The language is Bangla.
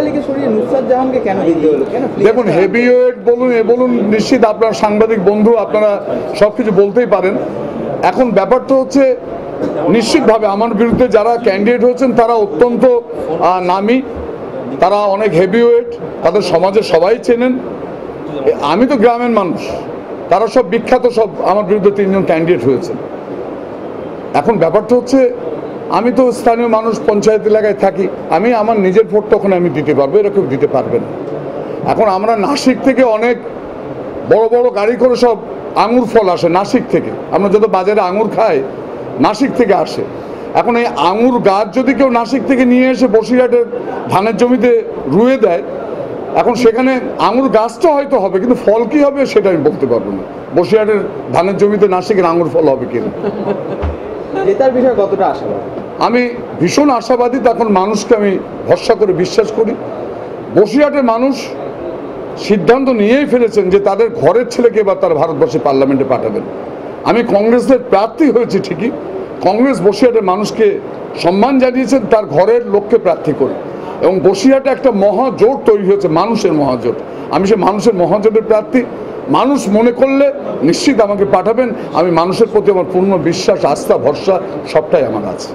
আলীকে সরিয়ে নুসরাত জাহানকে কেন দিতে হলো? কেন দেখুন হেভিওয়েট বলুন এ বলুন নিশ্চিত আপনার সাংবাদিক বন্ধু আপনারা সব কিছু বলতেই পারেন। এখন ব্যাপারটা হচ্ছে নিশ্চিতভাবে আমার বিরুদ্ধে যারা ক্যান্ডিডেট হয়েছেন তারা অত্যন্ত নামী। তারা অনেক হেভিওয়েট তাদের সমাজে সবাই চেনেন। আমি তো গ্রামের মানুষ। তারা সব বিখ্যাত সব আমার বিরুদ্ধে তিনজন ক্যান্ডিডেট হয়েছেন। এখন ব্যাপারটা হচ্ছে আমি তো স্থানীয় মানুষ, পঞ্চায়েত এলাকায় থাকি। আমি আমার নিজের ভোটটা ওখানে আমি দিতে পারব এরকম দিতে পারবে না। এখন আমরা নাসিক থেকে অনেক বড় বড় গাড়ি করে সব আঙুর ফল আসে নাসিক থেকে। আমরা যত বাজারে আঙুর খাই, নাসিক থেকে আসে। এখন এই আঙুর গাছ যদি কেউ নাসিক থেকে নিয়ে এসে বসিরহাটের ধানের জমিতে রুয়ে দেয়, এখন সেখানে আঙুর গাছটা হয়তো হবে, কিন্তু ফল কি হবে সেটা আমি বলতে পারব না। বসিরহাটের ধানের জমিতে নাসিকের আঙুর ফল হবে কিনা? জেতার বিষয়ে কতটা আশাবাদী? আমি ভীষণ আশাবাদী তখন মানুষকে আমি ভরসা করে বিশ্বাস করি। বসিরহাটের মানুষ সিদ্ধান্ত নিয়েই ফেলেছেন যে তাদের ঘরের ছেলেকে এবার তারা ভারতবর্ষে পার্লামেন্টে পাঠাবেন। আমি কংগ্রেসের প্রার্থী হয়েছি ঠিকই, কংগ্রেস বসিরহাটের মানুষকে সম্মান জানিয়েছেন, তার ঘরের লোককে প্রার্থী করে। এবং বসিরহাটে একটা মহাজোট তৈরি হয়েছে, মানুষের মহাজোট। আমি সে মানুষের মহাজোটের প্রার্থী মানুষ মনে করলে নিশ্চিত আমাকে পাঠাবেন। আমি মানুষের প্রতি আমার পূর্ণ বিশ্বাস, আস্থা, ভরসা সবটাই আমার আছে